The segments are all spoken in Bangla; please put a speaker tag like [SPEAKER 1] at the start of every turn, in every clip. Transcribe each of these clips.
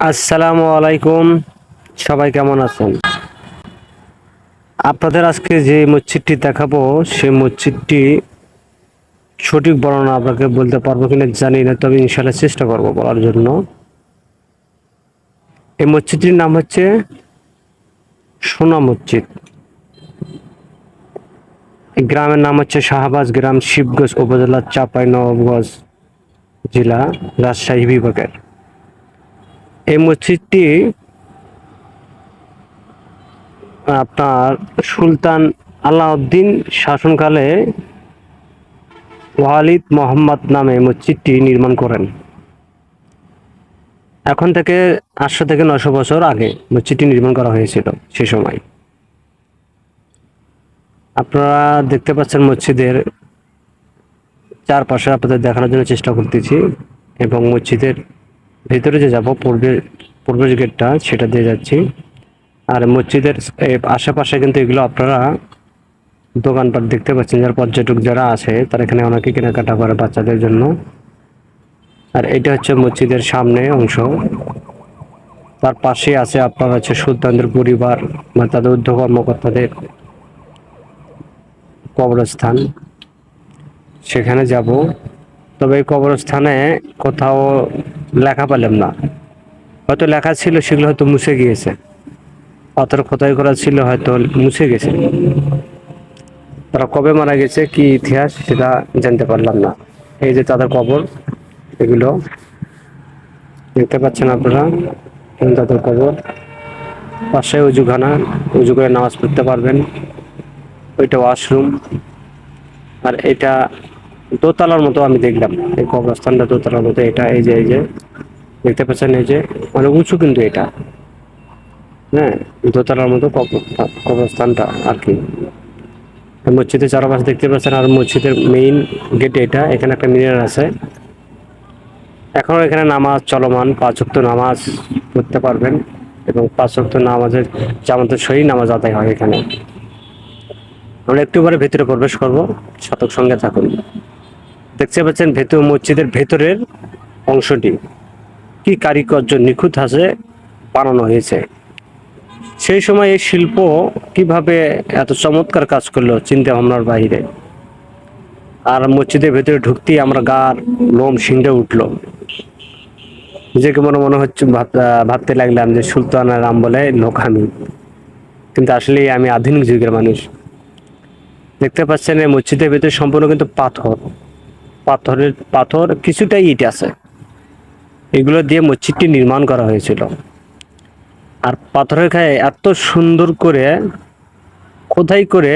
[SPEAKER 1] আসসালামু আলাইকুম। সবাই কেমন আছেন? আপনাদের আজকে যে মসজিদটি দেখাবো, সেই মসজিদটি সঠিক বর্ণনা আপনাকে বলতে পারব কিনা জানি না, তবে ইনশাল্লাহ চেষ্টা করব বলার জন্য। এই মসজিদটির নাম হচ্ছে সোনা মসজিদ। এই গ্রামের নাম হচ্ছে শাহবাজ গ্রাম শিবগঞ্জ উপজেলা চাপাই নবগঞ্জ জেলা রাজশাহী বিভাগের। এই মসজিদটি আপনার সুলতান আলাউদ্দিন শাসনকালে ওয়ালিদ মোহাম্মদ নামে মসজিদটি নির্মাণ করেন। এখন থেকে আটশো থেকে নশো বছর আগে মসজিদটি নির্মাণ করা হয়েছিল সে সময়। আপনারা দেখতে পাচ্ছেন মসজিদের চারপাশে আপনাদের দেখানোর জন্য চেষ্টা করতেছি এবং মসজিদের ভিতরে যে যাব, পূর্বে পূর্বের গেটটা, সেটা দিয়ে যাচ্ছি। আর মসজিদের আশেপাশে কিন্তু এগুলো আপনারা দোকানপাট দেখতে পাচ্ছেন। যারা পর্যটক যারা আছে, তারা এখানে অনেকে কেনাকাটা করে বাচ্চাদের জন্য। আর এটা হচ্ছে মসজিদের সামনে অংশ। তার পাশে আছে আপনার হচ্ছে সুলতানদের পরিবার বা তাদের উদ্যোগ কর্মকর্তাদের কবরস্থান। সেখানে যাব। তবে এই কবরস্থানে কোথাও লেখা পেলাম না। হয়তো লেখা ছিল, সেগুলো হয়তো মুছে গিয়েছে। পাথর খোদাই করা ছিল, হয়তো মুছে গেছে। তারা কবে মারা গেছে, কি ইতিহাস, সেটা জানতে পারলাম না। এই যে তাদের কবর, এগুলো দেখতে পাচ্ছেন আপনারা তাদের কবর। পাশে উজুখানা উজু করে নামাজ পড়তে পারবেন। ওইটা ওয়াশরুম আর এটা দোতলার মতো আমি দেখলাম। এই কবরস্থানটা দোতলার মতো, এটা এই যে এই যে, দেখতে পাচ্ছেন এই যে, অনেক উঁচু কিন্তু এটা। হ্যাঁ দোতলার মতো কবরস্থানটা আর কি। মসজিদের চারপাশে দেখতে পাচ্ছেন, আর মসজিদের মেইন গেট এটা, এখানে একটা মিনার আছে। এখনও এখানে নামাজ চলমান, পাঁচ ওয়াক্ত নামাজ পড়তে পারবেন এবং পাঁচ ওয়াক্ত নামাজের জামাতের সহি নামাজ আদায় হয় এখানে। আমরা একটু পরে ভেতরে প্রবেশ করব শতক সঙ্গে থাকুন। দেখতে পাচ্ছেন ভেতর মসজিদের ভেতরের অংশটি। কি কারিকর্য নিখুঁত হাসে বানানো হয়েছে। সেই সময় এই শিল্প কীভাবে এত চমৎকার কাজ করল চিন্তা ভাবনার বাইরে। আর মসজিদের ভেতরে ঢুকতেই আমরা গার লোম শিংড়ে উঠল। নিজেকে মনে মনে হচ্ছে ভাব- ভাবতে লাগলাম যে সুলতানের নাম বলে লোক কিন্তু আসলে আমি আধুনিক যুগের মানুষ। দেখতে পাচ্ছেন এই মসজিদের ভেতরে সম্পূর্ণ কিন্তু পাথর। পাথরের পাথর কিছুটা ইট আছে। এগুলো দিয়ে মসজিদটি নির্মাণ করা হয়েছিল। আর পাথরের গায়ে এত সুন্দর করে খোদাই করে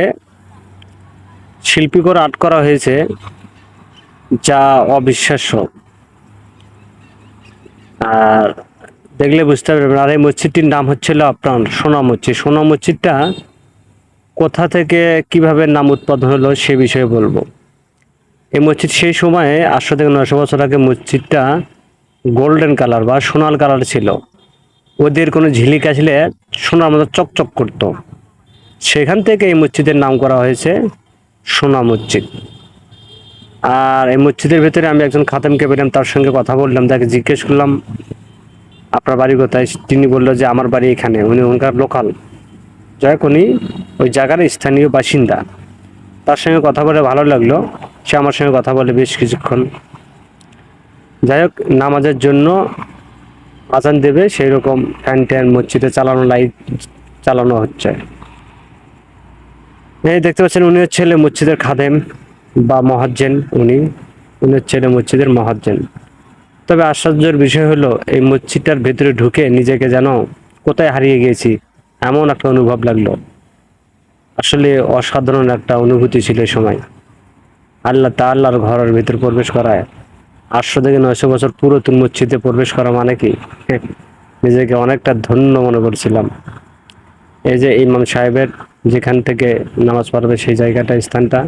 [SPEAKER 1] শিল্পী করে আর্ট করা হয়েছে, যা অবিশ্বাস্য। আর দেখলে বুঝতে পারবেন, আর এই মসজিদটির নাম হচ্ছিল আপনার সোনা মসজিদ। সোনা মসজিদটা কোথা থেকে কীভাবে নাম উৎপাদন হলো সে বিষয়ে বলব। এই মসজিদ সেই সময়ে আটশো থেকে নয়শো বছর আগে মসজিদটা গোল্ডেন কালার বা সোনাল কালার ছিল। ওদের কোনো ঝিলিক আসলে সোনার মতো চকচক করতো। সেখান থেকে এই মসজিদের নাম করা হয়েছে সোনা মসজিদ। আর এই মসজিদের ভেতরে আমি একজন খাতেমকে পেলাম, তার সঙ্গে কথা বললাম, তাকে জিজ্ঞেস করলাম, আপনার বাড়ি কোথায়? তিনি বলল যে, আমার বাড়ি এখানে, উনি ওখানকার লোকাল। যাই উনি ওই জায়গার স্থানীয় বাসিন্দা। তার সঙ্গে কথা বলে ভালো লাগল। সে আমার সঙ্গে কথা বলে বেশ কিছুক্ষণ। যাই হোক, নামাজের জন্য আজান দেবে সেই রকম ফ্যান ট্যান মসজিদে চালানো লাইট চালানো হচ্ছে। এই দেখতে পাচ্ছেন, উনি হচ্ছে মসজিদের খাদেম বা মহাজ্জেন উনি। উনি হচ্ছে মসজিদের মহাজ্জেন। তবে আশ্চর্যের বিষয় হলো, এই মসজিদটার ভেতরে ঢুকে নিজেকে যেন কোথায় হারিয়ে গিয়েছি এমন একটা অনুভব লাগল। আসলে অসাধারণ একটা অনুভূতি ছিল সময়। আল্লাহ তা আল্লাহর ঘরের ভিতর প্রবেশ করায়। আটশো থেকে নয়শো বছর পুরাতন মসজিদে প্রবেশ করা মানে কি? নিজেকে অনেকটা ধন্য মনে করছিলাম। এই যে ইমাম সাহেবের যেখান থেকে নামাজ পড়বে সেই জায়গাটা, স্থানটা।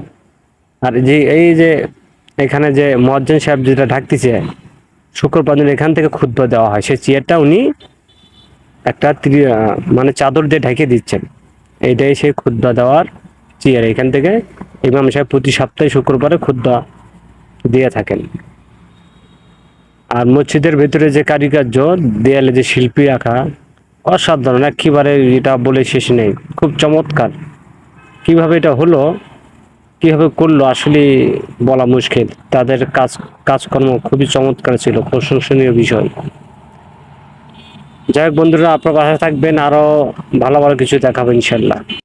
[SPEAKER 1] আর যে এই যে এখানে যে মজ্জেন সাহেব যেটা ঢাকতেছে, শুক্রবার দিন এখান থেকে ক্ষুদ্র দেওয়া হয়। সেই চেয়ারটা উনি একটা মানে চাদর দিয়ে ঢেকে দিচ্ছেন। এইটাই সেই ক্ষুদ্র দেওয়ার চেয়ার। এখান থেকে ইমাম সাহেব প্রতি সপ্তাহে শুক্রবারে ক্ষুদ্র দিয়ে থাকেন। আর মসজিদের ভেতরে যে কারিকার্য দেয়ালে যে শিল্পী রাখা, অসাধারণ, একেবারে এটা বলে শেষ নেই। খুব চমৎকার। কীভাবে এটা হলো, কীভাবে করল, আসলে বলা মুশকিল। তাদের কাজ, কাজকর্ম খুবই চমৎকার ছিল, প্রশংসনীয় বিষয়। যাই হোক বন্ধুরা, আপনার পাশে থাকবেন আরও ভালো ভালো কিছু দেখাবেন ইনশাল্লাহ।